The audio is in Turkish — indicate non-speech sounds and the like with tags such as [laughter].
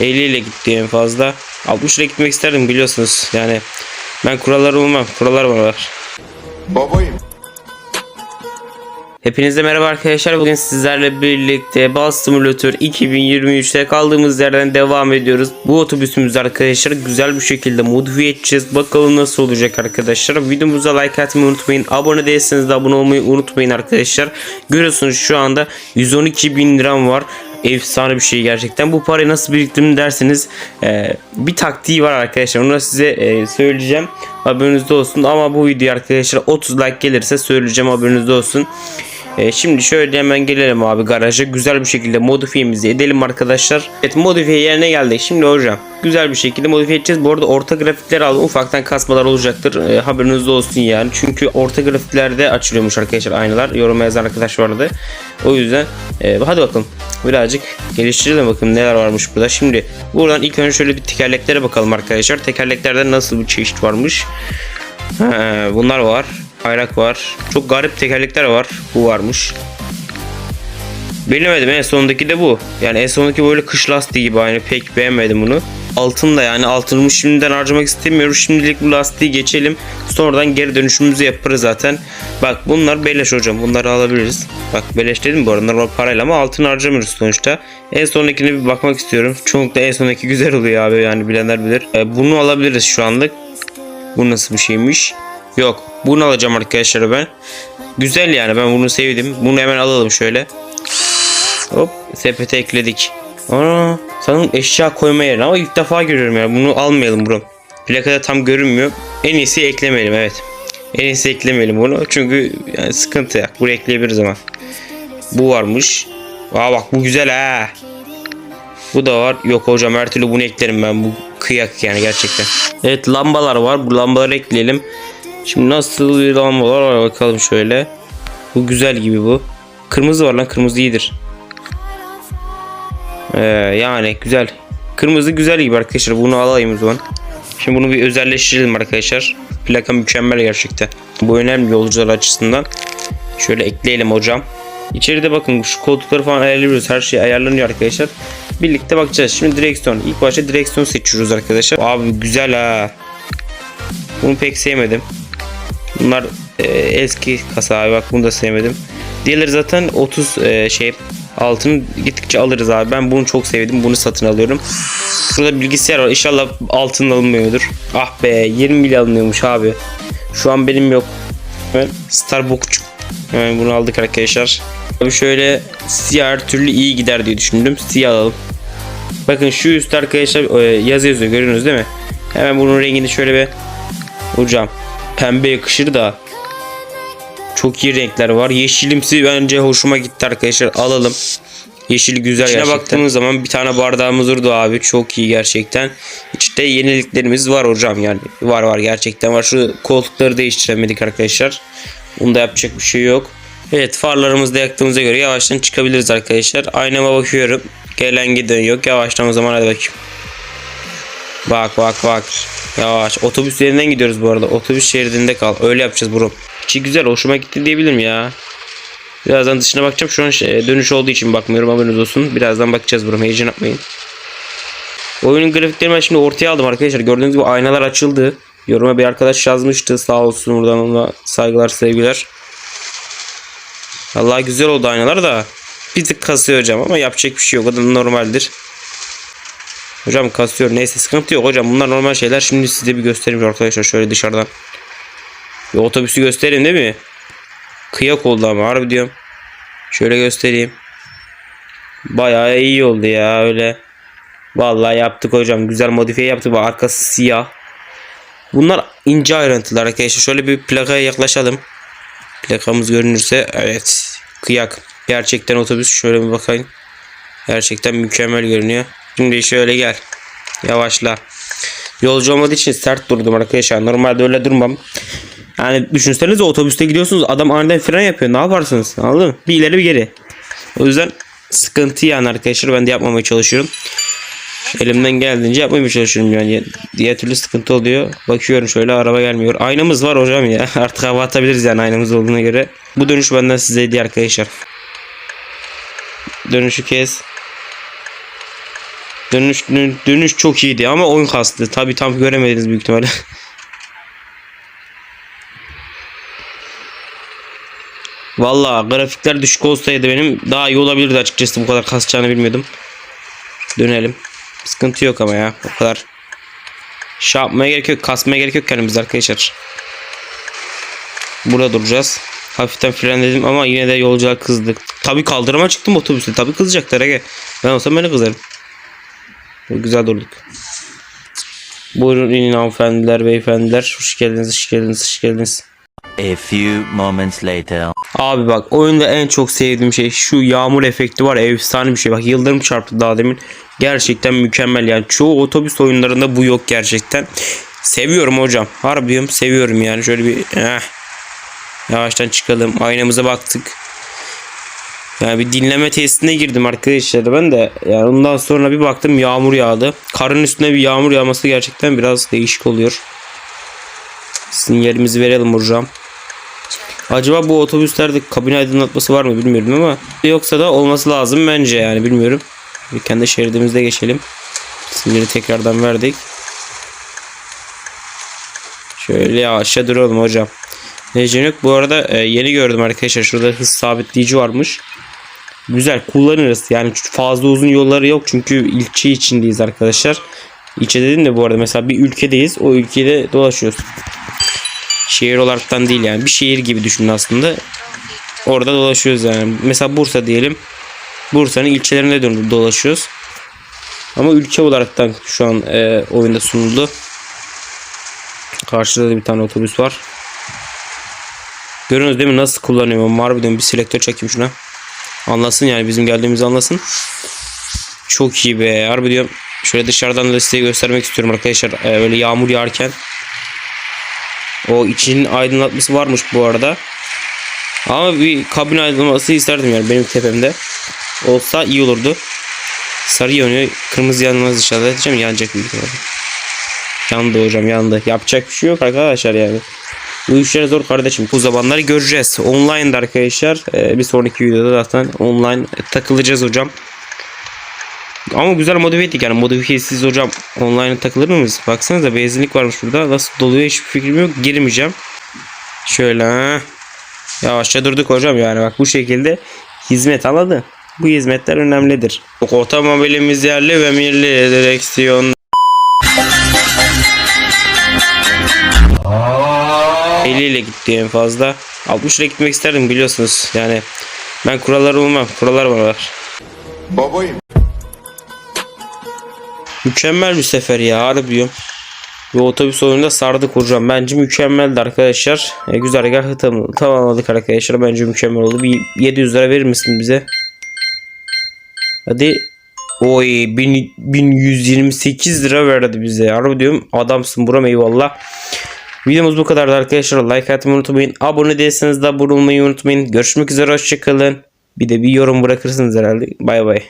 50 ile gitti en fazla. 60 ile gitmek isterdim biliyorsunuz. Yani ben kurallara uymam. Kurallar var. Babayım. Hepinize merhaba arkadaşlar. Bugün sizlerle birlikte Bus Simulator 2023'te kaldığımız yerden devam ediyoruz. Bu otobüsümüzü arkadaşlar güzel bir şekilde modifiye edeceğiz. Bakalım nasıl olacak arkadaşlar. Videomuza like atmayı unutmayın. Abone değilseniz de abone olmayı unutmayın arkadaşlar. Görüyorsunuz şu anda 112 bin liram var. Efsane bir şey gerçekten. Bu parayı nasıl biriktirdim derseniz e, bir taktiği var arkadaşlar. Onu size e, söyleyeceğim. Haberiniz olsun. Ama bu video arkadaşlar 30 like gelirse söyleyeceğim haberiniz olsun. E, şimdi şöyle hemen gelelim abi garaja. Güzel bir şekilde modifiyemizi edelim arkadaşlar. Evet modifiye yerine geldik. Şimdi hocam güzel bir şekilde modifiye edeceğiz. Bu arada orta grafikler aldım. Ufaktan kasmalar olacaktır. E, haberiniz olsun yani. Çünkü orta grafiklerde açılıyormuş arkadaşlar aynalar. Yoruma yazan arkadaş vardı. O yüzden e, hadi bakalım. Birazcık geliştirelim bakalım neler varmış burada. Şimdi buradan ilk önce şöyle bir tekerleklere bakalım arkadaşlar. Tekerleklerde nasıl bir çeşit varmış. Ha, bunlar var. Bayrak var. Çok garip tekerlekler var. Bu varmış. Bilemedim en sondaki de bu. Yani en sondaki böyle kış lastiği gibi aynı pek beğenmedim bunu. Altın da yani altınımı şimdiden harcamak istemiyorum. Şimdilik bu lastiği geçelim. Sonradan geri dönüşümüzü yaparız zaten. Bak bunlar beleş hocam. Bunları alabiliriz. Bak beleş dedim bu arada normal parayla ama altın harcamıyoruz sonuçta. En sondakine bir bakmak istiyorum. Çoğunlukla en sondaki güzel oluyor abi yani bilenler bilir. Ee, bunu alabiliriz şu anlık. Bu nasıl bir şeymiş? Yok. Bunu alacağım arkadaşlar ben. Güzel yani ben bunu sevdim. Bunu hemen alalım şöyle. Hop sepete ekledik. Ana sanırım eşya koyma yeri ama ilk defa görüyorum yani bunu almayalım bro. Plakada tam görünmüyor. En iyisi eklemeyelim evet. En iyisi eklemeyelim bunu çünkü yani sıkıntı ya. Buraya ekleyebiliriz ama. Bu varmış. Aa bak bu güzel ha. Bu da var. Yok hocam her türlü bunu eklerim ben. Bu kıyak yani gerçekten. Evet lambalar var. Bu lambaları ekleyelim. Şimdi nasıl lambalar var bakalım şöyle. Bu güzel gibi bu. Kırmızı var lan kırmızı iyidir. Ee, yani güzel. Kırmızı güzel gibi arkadaşlar. Bunu alayım o zaman. Şimdi bunu bir özelleştirelim arkadaşlar. Plaka mükemmel gerçekten. Bu önemli yolcular açısından. Şöyle ekleyelim hocam. İçeride bakın şu koltukları falan ayarlıyoruz. Her şey ayarlanıyor arkadaşlar. Birlikte bakacağız. Şimdi direksiyon. İlk başta direksiyon seçiyoruz arkadaşlar. Abi güzel ha. Bunu pek sevmedim. Bunlar e, eski kasa abi bak bunu da sevmedim. Diğerleri zaten 30 e, şey altını gittikçe alırız abi. Ben bunu çok sevdim. Bunu satın alıyorum. Şurada bilgisayar var. İnşallah altın alınmıyordur. Ah be 20 milyon alınıyormuş abi. Şu an benim yok. Hemen Starbucks. Hemen bunu aldık arkadaşlar. Abi şöyle siyah türlü iyi gider diye düşündüm. Siyah alalım. Bakın şu üst arkadaşlar e, yazı yazıyor görüyorsunuz değil mi? Hemen bunun rengini şöyle bir vuracağım. Pembe yakışır da çok iyi renkler var. Yeşilimsi bence hoşuma gitti arkadaşlar. Alalım. Yeşil güzel İçine gerçekten. baktığımız zaman bir tane bardağımız durdu abi. Çok iyi gerçekten. İşte yeniliklerimiz var hocam yani. Var var gerçekten var. Şu koltukları değiştiremedik arkadaşlar. Bunda yapacak bir şey yok. Evet farlarımızı da yaktığımıza göre yavaştan çıkabiliriz arkadaşlar. Aynama bakıyorum. Gelen giden yok. Yavaştan o zaman hadi bakayım. Bak bak bak. Yavaş. Otobüs yerinden gidiyoruz bu arada. Otobüs şeridinde kal. Öyle yapacağız bro. İçi güzel. Hoşuma gitti diyebilirim ya. Birazdan dışına bakacağım. Şu an şey, dönüş olduğu için bakmıyorum. Haberiniz olsun. Birazdan bakacağız bro. Heyecan yapmayın. Oyunun grafiklerini ben şimdi ortaya aldım arkadaşlar. Gördüğünüz gibi aynalar açıldı. Yoruma bir arkadaş yazmıştı. Sağ olsun buradan ona saygılar sevgiler. Allah güzel oldu aynalar da. Bir tık kasıyor hocam ama yapacak bir şey yok. O da normaldir. Hocam kasıyor. Neyse sıkıntı yok hocam. Bunlar normal şeyler. Şimdi size bir göstereyim arkadaşlar. Şöyle dışarıdan. Bir otobüsü göstereyim değil mi? Kıyak oldu ama harbi diyorum. Şöyle göstereyim. Bayağı iyi oldu ya öyle. Vallahi yaptık hocam. Güzel modifiye yaptık. Bak arkası siyah. Bunlar ince ayrıntılar arkadaşlar. Şöyle bir plakaya yaklaşalım. Plakamız görünürse evet. Kıyak. Gerçekten otobüs. Şöyle bir bakayım. Gerçekten mükemmel görünüyor. Şimdi şöyle gel. Yavaşla. Yolcu olmadığı için sert durdum arkadaşlar. Normalde öyle durmam. Yani düşünsenize otobüste gidiyorsunuz adam aniden fren yapıyor. Ne yaparsınız? Anladın mı? Bir ileri bir geri. O yüzden sıkıntı yani arkadaşlar. Ben de yapmamaya çalışıyorum. Elimden geldiğince yapmaya çalışıyorum yani. Diğer türlü sıkıntı oluyor. Bakıyorum şöyle araba gelmiyor. Aynamız var hocam ya. [laughs] Artık hava atabiliriz yani aynamız olduğuna göre. Bu dönüş benden size hediye arkadaşlar. Dönüşü kes. Dönüş, dön- dönüş çok iyiydi ama oyun kastı. Tabi tam göremediniz büyük ihtimalle. [laughs] Valla grafikler düşük olsaydı benim daha iyi olabilirdi açıkçası bu kadar kasacağını bilmiyordum. Dönelim. Sıkıntı yok ama ya o kadar. Şey yapmaya gerek yok kasmaya gerek yok kendimiz arkadaşlar. Burada duracağız. Hafiften frenledim ama yine de yolcular kızdı. Tabi kaldırıma çıktım otobüste. Tabi kızacaklar Ege. Ben olsam de kızarım. Güzel durduk. Buyurun inin hanımefendiler, beyefendiler. Hoş geldiniz, hoş geldiniz, hoş geldiniz. A few moments later. Abi bak oyunda en çok sevdiğim şey şu yağmur efekti var efsane bir şey. Bak yıldırım çarptı daha demin. Gerçekten mükemmel yani. Çoğu otobüs oyunlarında bu yok gerçekten. Seviyorum hocam. Harbiyim seviyorum yani. Şöyle bir eh. Yavaştan çıkalım. Aynamıza baktık. Yani bir dinleme testine girdim arkadaşlar ben de. Yani ondan sonra bir baktım yağmur yağdı. Karın üstüne bir yağmur yağması gerçekten biraz değişik oluyor. Sinyalimizi verelim hocam. Acaba bu otobüslerde kabin aydınlatması var mı bilmiyorum ama yoksa da olması lazım bence yani bilmiyorum. Bir kendi şeridimizde geçelim. Sinyali tekrardan verdik. Şöyle yavaşça duralım hocam. Necen yok. Bu arada e, yeni gördüm arkadaşlar. Şurada hız sabitleyici varmış. Güzel kullanırız. Yani fazla uzun yolları yok. Çünkü ilçe içindeyiz arkadaşlar. İlçe dedim de bu arada mesela bir ülkedeyiz. O ülkede dolaşıyoruz. Şehir olaraktan değil yani. Bir şehir gibi düşünün aslında. Orada dolaşıyoruz yani. Mesela Bursa diyelim. Bursa'nın ilçelerinde dolaşıyoruz. Ama ülke olaraktan şu an e, oyunda sunuldu. Karşıda da bir tane otobüs var. Görüyorsunuz değil mi nasıl kullanıyorum? Harbiden bir selektör çekeyim şuna. Anlasın yani bizim geldiğimizi anlasın. Çok iyi be. Harbi diyorum. Şöyle dışarıdan da size göstermek istiyorum arkadaşlar. Ee, böyle yağmur yağarken. O için aydınlatması varmış bu arada. Ama bir kabin aydınlatması isterdim yani benim tepemde. Olsa iyi olurdu. Sarı yanıyor. Kırmızı yanmaz inşallah. Diyeceğim yanacak büyük ihtimalle. Yandı hocam yandı. Yapacak bir şey yok arkadaşlar yani. Bu işler zor kardeşim. Bu zamanları göreceğiz. Online'da arkadaşlar. Ee, bir sonraki videoda zaten online takılacağız hocam. Ama güzel modifiye ettik yani modifiyesiz hocam online takılır mıyız? Baksanıza benzinlik varmış burada. Nasıl doluyor hiçbir fikrim yok. Girmeyeceğim. Şöyle. Yavaşça durduk hocam yani bak bu şekilde hizmet aladı. Bu hizmetler önemlidir. Otomobilimiz yerli ve milli direksiyon. 50 ile gitti en fazla. 60 ile gitmek isterdim biliyorsunuz. Yani ben kurallara uymam. Kurallar var. Babayım. Mükemmel bir sefer ya harbiyim. Ve otobüs oyununda sardık hocam. Bence mükemmeldi arkadaşlar. E, güzergahı tam, tamamladık arkadaşlar. Bence mükemmel oldu. Bir 700 lira verir misin bize? Hadi. Oy 1000, 1128 lira verdi bize. Harbi diyorum adamsın buram eyvallah. Videomuz bu kadardı arkadaşlar. Like atmayı unutmayın. Abone değilseniz de abone olmayı unutmayın. Görüşmek üzere hoşçakalın. Bir de bir yorum bırakırsınız herhalde. Bay bay.